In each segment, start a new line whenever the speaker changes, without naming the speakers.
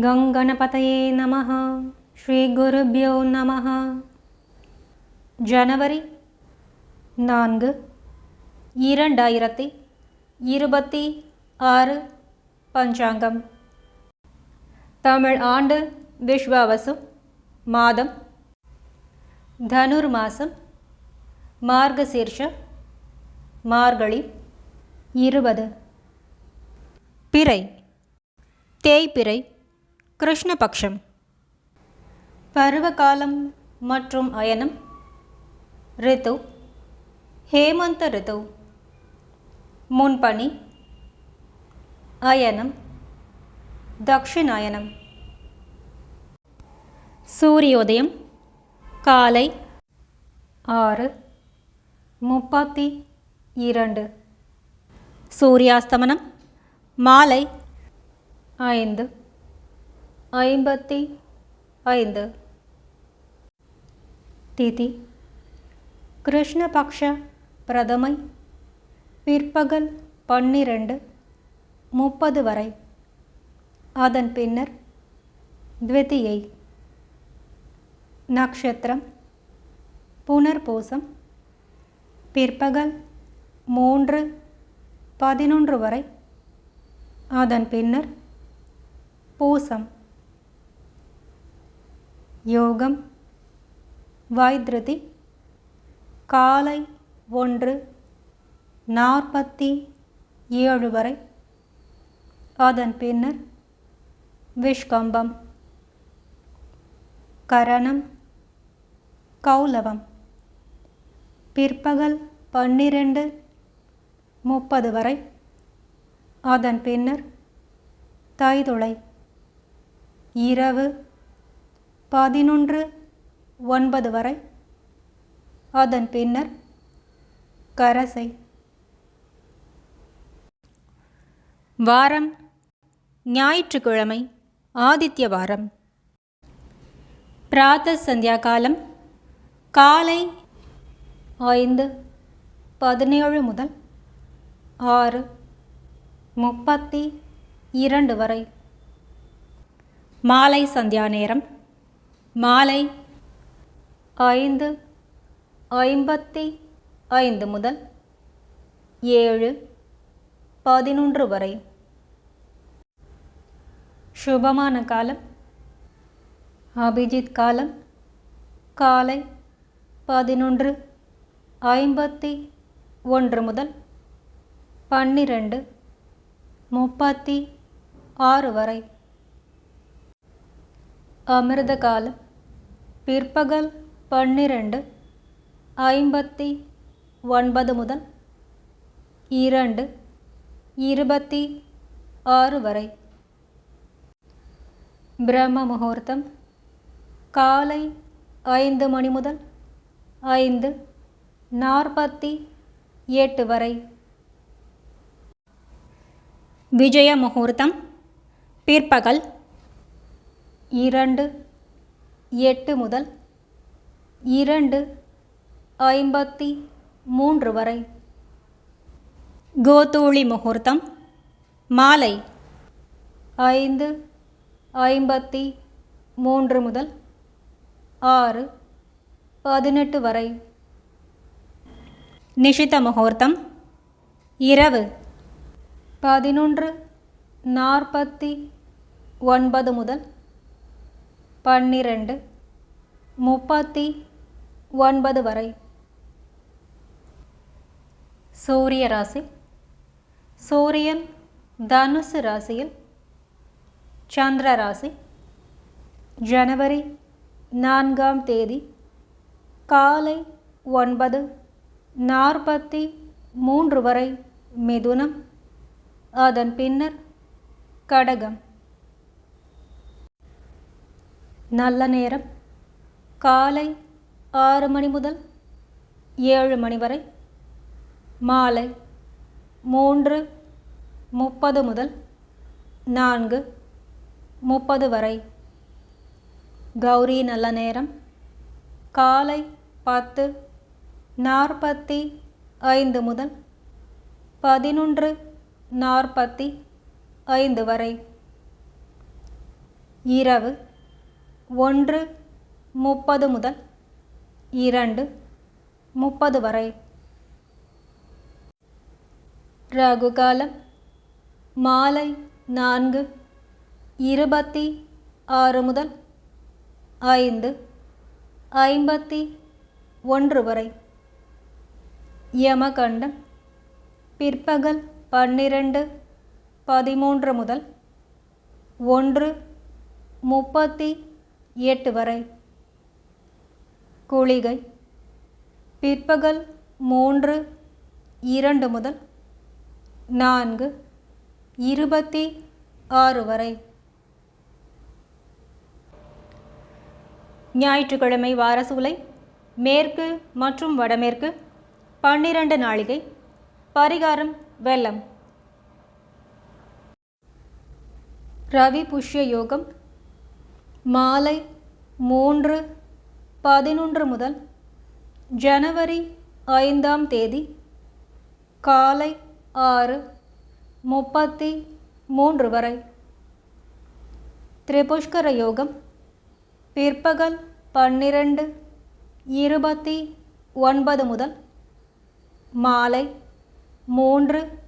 கங்கணபதையே நம ஸ்ரீ குருபியோ நம ஜனவரி நான்கு இரண்டாயிரத்தி இருபத்தி ஆறு பஞ்சாங்கம்। தமிழ் ஆண்டு விஸ்வாவசு மாதம். தனுர் மாதம் மார்கசீர்ஷ மார்கழி இருபது. பிறை தேய்பிறை கிருஷ்ணபக்ஷம். பருவகாலம் மற்றும் அயனம். ரித்து. ஹேமந்த ரித்து. முன்பனி அயனம். தக்ஷிணாயனம். சூரியோதயம். காலை ஆறு முப்பத்தி இரண்டு. சூரியாஸ்தமனம். மாலை ஐந்து. ஐம்பத்தி ஐந்து. திதி. கிருஷ்ணபக்ஷ பிரதமை பிற்பகல் பன்னிரண்டு முப்பது வரை. அதன் பின்னர் த்விதியை. நக்ஷத்திரம் புனர்பூசம் பிற்பகல் மூன்று பதினொன்று வரை. அதன் பின்னர் பூசம். யோகம். வைத்ருதி. காலை ஒன்று நாற்பத்தி ஏழு வரை. அதன் பின்னர் விஷ்கம்பம். கரணம். கௌலவம். பிற்பகல் பன்னிரண்டு முப்பது வரை. அதன் பின்னர் தைதுளை. இரவு பதினொன்று ஒன்பது வரை. அதன் பின்னர் கரசை. வாரம் ஞாயிற்றுக்கிழமை ஆதித்ய வாரம். பிராத்த சந்தியா காலம் காலை ஐந்து பதினேழு முதல் ஆறு முப்பத்தி இரண்டு வரை. மாலை சந்தியா நேரம். மாலை ஐந்து ஐம்பத்தி ஐந்து முதல் ஏழு பதினொன்று வரை. சுபமான காலம் அபிஜித் காலம் காலை பதினொன்று ஐம்பத்தி ஒன்று முதல் பன்னிரண்டு முப்பத்தி ஆறு வரை. அமிர்த காலம் பிற்பகல் பன்னிரண்டு ஐம்பத்தி ஒன்பது முதல் இரண்டு இருபத்தி ஆறு வரை. பிரம்ம முகூர்த்தம் காலை ஐந்து மணி முதல் ஐந்து நாற்பத்தி எட்டு வரை. விஜய முகூர்த்தம் பிற்பகல் இரண்டு எட்டு முதல் இரண்டு ஐம்பத்தி மூன்று வரை. கோதூளி முகூர்த்தம் மாலை ஐந்து ஐம்பத்தி மூன்று முதல் ஆறு பதினெட்டு வரை. நிஷித முகூர்த்தம் இரவு பதினொன்று நாற்பத்தி ஒன்பது முதல் பன்னிரண்டு. முப்பத்தி ஒன்பது வரை. சூரிய ராசி. சூரியன் தனுசு ராசியில் சந்திர ராசி. ஜனவரி நான்காம் தேதி காலை ஒன்பது நாற்பத்தி மூன்று வரை மிதுனம். அதன் பின்னர் கடகம். நல்ல நேரம். காலை ஆறு மணி முதல் ஏழு மணி வரை. மாலை மூன்று முப்பது முதல் நான்கு முப்பது வரை. கௌரி நல்ல நேரம். காலை பத்து நாற்பத்தி ஐந்து முதல் பதினொன்று நாற்பத்தி ஐந்து வரை. இரவு ஒன்று முப்பது முதல் இரண்டு முப்பது வரை. ராகுகாலம் மாலை நான்கு இருபத்தி ஆறு முதல் ஐந்து ஐம்பத்தி ஒன்று வரை. யமகண்டம் பிற்பகல் பன்னிரண்டு பதிமூன்று முதல் ஒன்று முப்பத்தி எட்டு வரை குளிகை. பிற்பகல் மூன்று இரண்டு முதல் நான்கு இருபத்தி ஆறு வரை. ஞாயிற்றுக்கிழமை வாரசூலை மேற்கு மற்றும் வடமேற்கு பன்னிரண்டு நாளிகை பரிகாரம் வெள்ளம். ரவி புஷ்ய யோகம் மாலை மூன்று பதினொன்று முதல் ஜனவரி ஐந்தாம் தேதி காலை ஆறு முப்பத்தி மூன்று வரை. திரிபுஷ்கர யோகம் பிற்பகல் பன்னிரண்டு இருபத்தி ஒன்பது முதல் மாலை மூன்று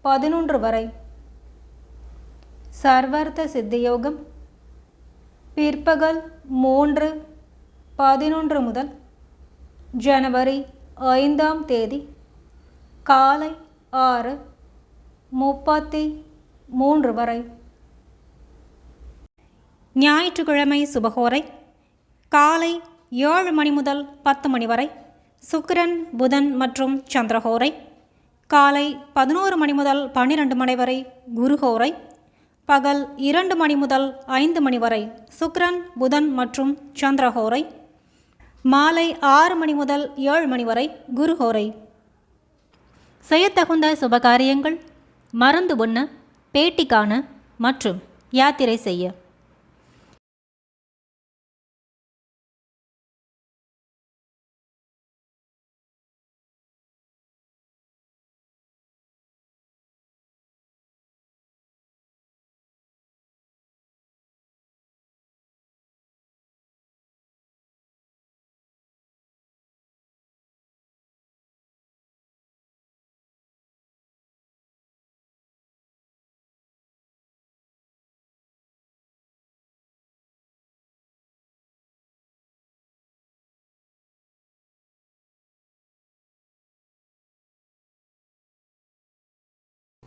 பதினொன்று வரை. சர்வார்த்த சித்தியோகம் பிற்பகல் மூன்று பதினொன்று முதல் ஜனவரி ஐந்தாம் தேதி காலை ஆறு முப்பத்தி மூன்று வரை. ஞாயிற்றுக்கிழமை சுபகோரை காலை ஏழு மணி முதல் பத்து மணி வரை சுக்கிரன் புதன் மற்றும் சந்திரகோரை. காலை பதினோரு மணி முதல் பன்னிரண்டு மணி வரை குருஹோரை பகல் இரண்டு மணி முதல் ஐந்து மணி வரை சுக்ரன் புதன் மற்றும் சந்திரஹோரை. மாலை ஆறு மணி முதல் ஏழு மணி வரை குருஹோரை. செய்யத்தகுந்த சுபகாரியங்கள் மருந்து உண்ண பேட்டி காண மற்றும் யாத்திரை செய்ய.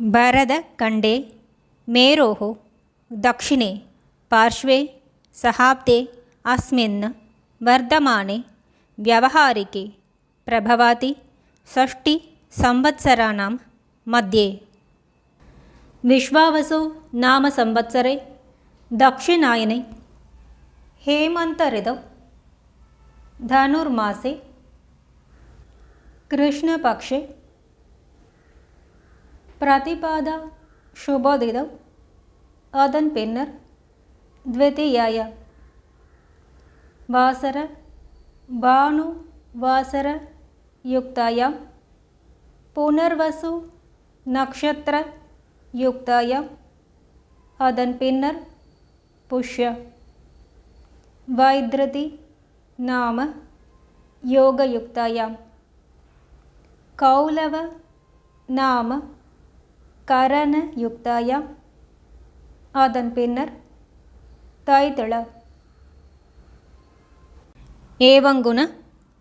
भरतखण्डे मेरोः दक्षिणे पार्श्वे सहाब्दे अस्मिन् वर्धमाने व्यावहारिके प्रभवाति षष्टिसंवत्सराणां मध्ये विश्वावसो नाम संवत्सरे दक्षिणायने हेमन्तऋतौ धनुर्मासे कृष्णपक्षे பிரதிபாதா சுபோதிதம் அதன் பின்னர் த்விதியாய வாசர பானு வாசர யுக்தாயாம் புனர்வசு நக்ஷத்திர யுக்தாயாம் அதன் பின்னர் புஷ்ய. வைத்ருதி நாம யோகயுக்தாயாம். கௌலவ நாம கரணயுக்தாயாம் அதன் பின்னர் தைத்தள एवङ्गुण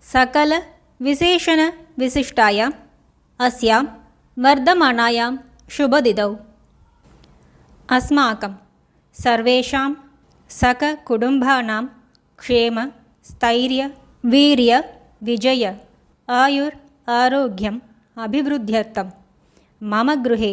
सकलविशेषणविशिष्टायाम् अस्यां वर्धमानायां शुभदिदौ अस्माकं सर्वेषां सककुटुम्बानां क्षेम स्थैर्य वीर्य विजय आयुर् आरोग्यम् अभिवृद्ध्यर्थं मम गृहे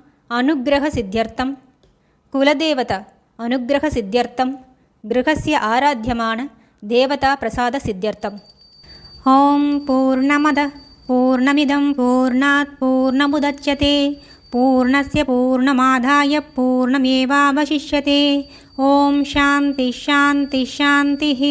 अनुग्रहसिद्ध्यर्थं। कुलदेवता, अनुग्रहसिद्ध्यर्थं। गृहस्य आराध्यमान देवताप्रसादसिद्ध्यर्थम् ॐ पूर्णमदः, पूर्णमिदं, पूर्णात् पूर्णमुदच्यते। पूर्णस्य पूर्णमादाय पूर्णमेवावशिष्यते। ॐ शान्तिः शान्तिः।